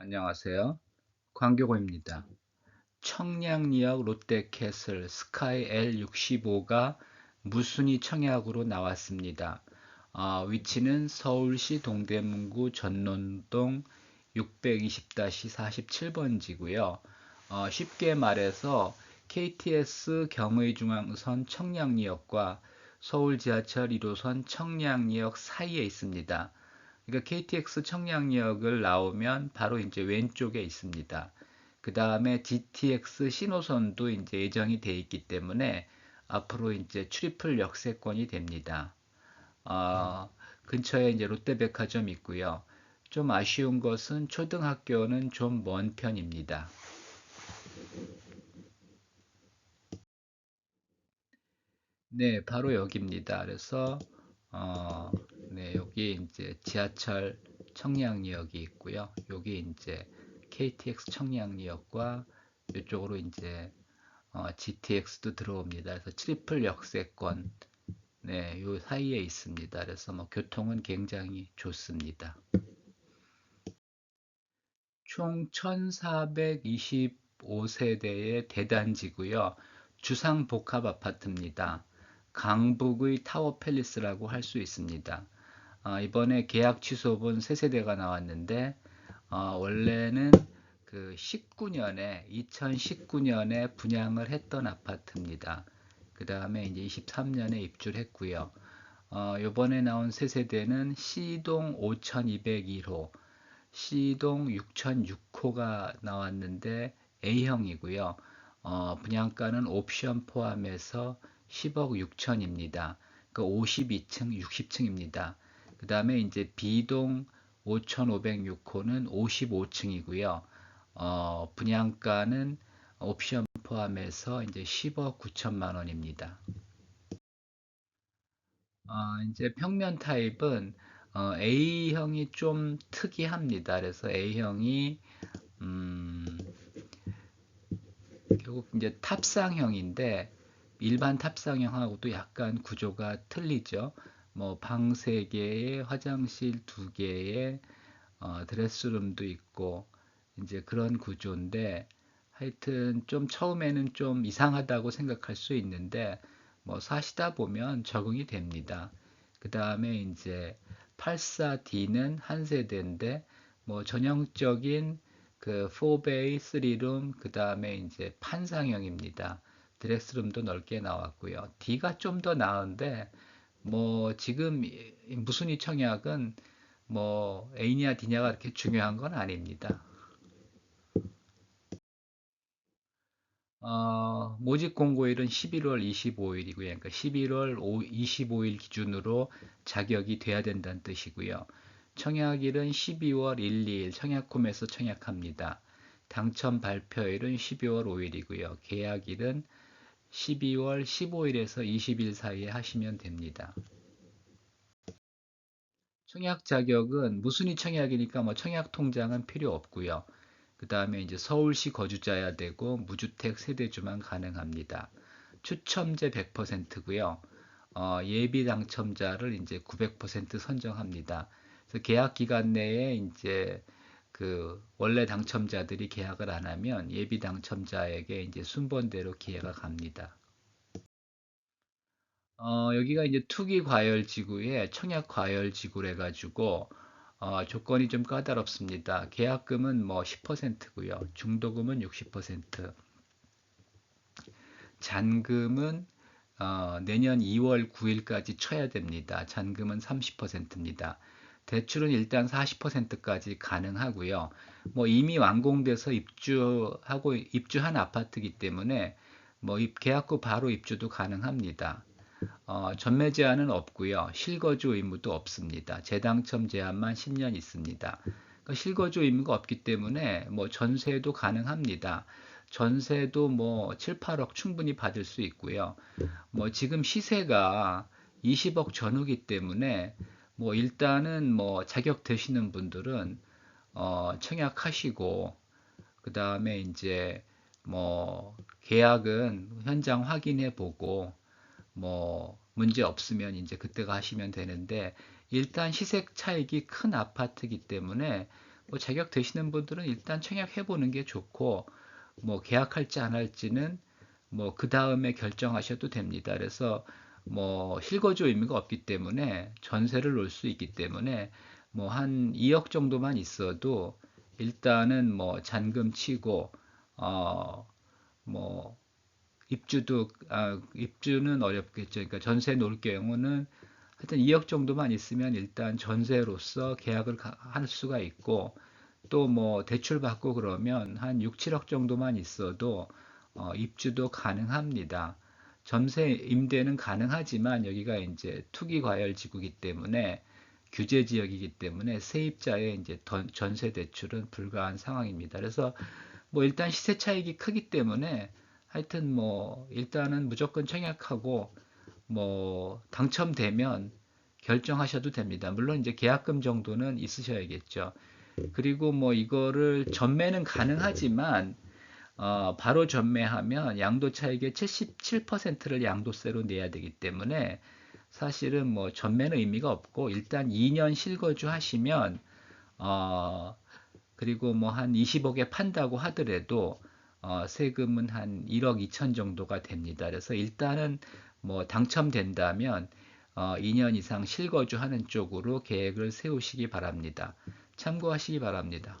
안녕하세요. 광교고입니다. 청량리역 롯데캐슬 스카이 L65가 무순위 청약으로 나왔습니다. 어, 위치는 서울시 동대문구 전논동 620-47번지고요. 어, 쉽게 말해서 KTX 경의중앙선 청량리역과 서울 지하철 1호선 청량리역 사이에 있습니다. 그러니까 KTX 청량역을 나오면 바로 이제 왼쪽에 있습니다. 그 다음에 GTX 신호선도 이제 예정이 돼 있기 때문에 앞으로 이제 출입풀 역세권이 됩니다. 어, 근처에 이제 롯데백화점 있고요. 좀 아쉬운 것은 초등학교는 좀 먼 편입니다. 네, 바로 여기입니다. 그래서 어, 네, 여기 이제 지하철 청량리역이 있고요. 여기 이제 KTX 청량리역과 이쪽으로 이제 어, GTX도 들어옵니다. 그래서 트리플 역세권 네, 요 사이에 있습니다. 그래서 뭐 교통은 굉장히 좋습니다. 총 1425세대의 대단지고요. 주상 복합 아파트입니다. 강북의 타워 팰리스라고 할 수 있습니다. 어, 이번에 계약 취소분 세 세대가 나왔는데 어, 원래는 그 19년에 2019년에 분양을 했던 아파트입니다. 그 다음에 이제 23년에 입주를 했고요. 어, 이번에 나온 세 세대는 C동 5201호, C동 6006호가 나왔는데 A형이고요. 어, 분양가는 옵션 포함해서 10억 6천입니다. 그 52층, 60층입니다. 그 다음에 이제 B동 5506호는 55층이고요. 어, 분양가는 옵션 포함해서 이제 10억 9천만 원입니다. 어, 이제 평면 타입은 어, A형이 좀 특이합니다. 그래서 A형이 음, 결국 이제 탑상형인데 일반 탑상형하고도 약간 구조가 틀리죠. 뭐 방 세 개에 화장실 두 개에 어, 드레스룸도 있고 이제 그런 구조인데 하여튼 좀 처음에는 좀 이상하다고 생각할 수 있는데 뭐 사시다 보면 적응이 됩니다. 그 다음에 이제 84D는 한 세대인데 뭐 전형적인 그 4베이 3룸 그 다음에 이제 판상형입니다. 드레스룸도 넓게 나왔고요. D가 좀 더 나은데 뭐 지금 무슨 이 청약은 뭐 A냐 D냐가 그렇게 중요한 건 아닙니다. 어, 모집 공고일은 11월 25일이고요. 그러니까 11월 25일 기준으로 자격이 돼야 된다는 뜻이고요. 청약일은 12월 1, 2일 청약홈에서 청약합니다. 당첨 발표일은 12월 5일이고요. 계약일은 12월 15일에서 20일 사이에 하시면 됩니다. 청약 자격은 무순위 청약이니까 뭐 청약 통장은 필요 없고요. 그 다음에 이제 서울시 거주자야 되고 무주택 세대주만 가능합니다. 추첨제 100%고요. 어, 예비 당첨자를 이제 900% 선정합니다. 그래서 계약 기간 내에 이제 그 원래 당첨자들이 계약을 안 하면 예비 당첨자에게 이제 순번대로 기회가 갑니다. 어, 여기가 이제 투기 과열 지구에 청약 과열 지구래 가지고 어, 조건이 좀 까다롭습니다. 계약금은 뭐 10%고요. 중도금은 60%. 잔금은 어, 내년 2월 9일까지 쳐야 됩니다. 잔금은 30%입니다. 대출은 일단 40%까지 가능하고요. 뭐 이미 완공돼서 입주하고 입주한 아파트이기 때문에 뭐 계약 후 바로 입주도 가능합니다. 어, 전매 제한은 없고요. 실거주 의무도 없습니다. 재당첨 제한만 10년 있습니다. 그러니까 실거주 의무가 없기 때문에 뭐 전세도 가능합니다. 전세도 뭐 7, 8억 충분히 받을 수 있고요. 뭐 지금 시세가 20억 전후기 때문에 뭐 일단은 뭐 자격 되시는 분들은 어 청약하시고 그 다음에 이제 뭐 계약은 현장 확인해 보고 뭐 문제 없으면 이제 그때가 하시면 되는데 일단 시세 차익이 큰 아파트이기 때문에 뭐 자격 되시는 분들은 일단 청약해 보는 게 좋고 뭐 계약할지 안 할지는 뭐 그 다음에 결정하셔도 됩니다. 그래서 뭐 실거주 의미가 없기 때문에 전세를 놓을 수 있기 때문에 뭐 한 2억 정도만 있어도 일단은 뭐 잔금 치고 어 뭐 입주도 아, 입주는 어렵겠죠. 그러니까 전세 놓을 경우는 하여튼 2억 정도만 있으면 일단 전세로서 계약을 할 수가 있고 또 뭐 대출 받고 그러면 한 6, 7억 정도만 있어도 어, 입주도 가능합니다. 전세 임대는 가능하지만 여기가 이제 투기 과열 지구이기 때문에 규제 지역이기 때문에 세입자의 이제 전세 대출은 불가한 상황입니다. 그래서 뭐 일단 시세 차익이 크기 때문에 하여튼 뭐 일단은 무조건 청약하고 뭐 당첨되면 결정하셔도 됩니다. 물론 이제 계약금 정도는 있으셔야겠죠. 그리고 뭐 이거를 전매는 가능하지만 어, 바로 전매하면 양도 차익의 77%를 양도세로 내야 되기 때문에 사실은 뭐 전매는 의미가 없고 일단 2년 실거주 하시면 어, 그리고 뭐 한 20억에 판다고 하더라도 어, 세금은 한 1억 2천 정도가 됩니다. 그래서 일단은 뭐 당첨된다면 어, 2년 이상 실거주하는 쪽으로 계획을 세우시기 바랍니다. 참고하시기 바랍니다.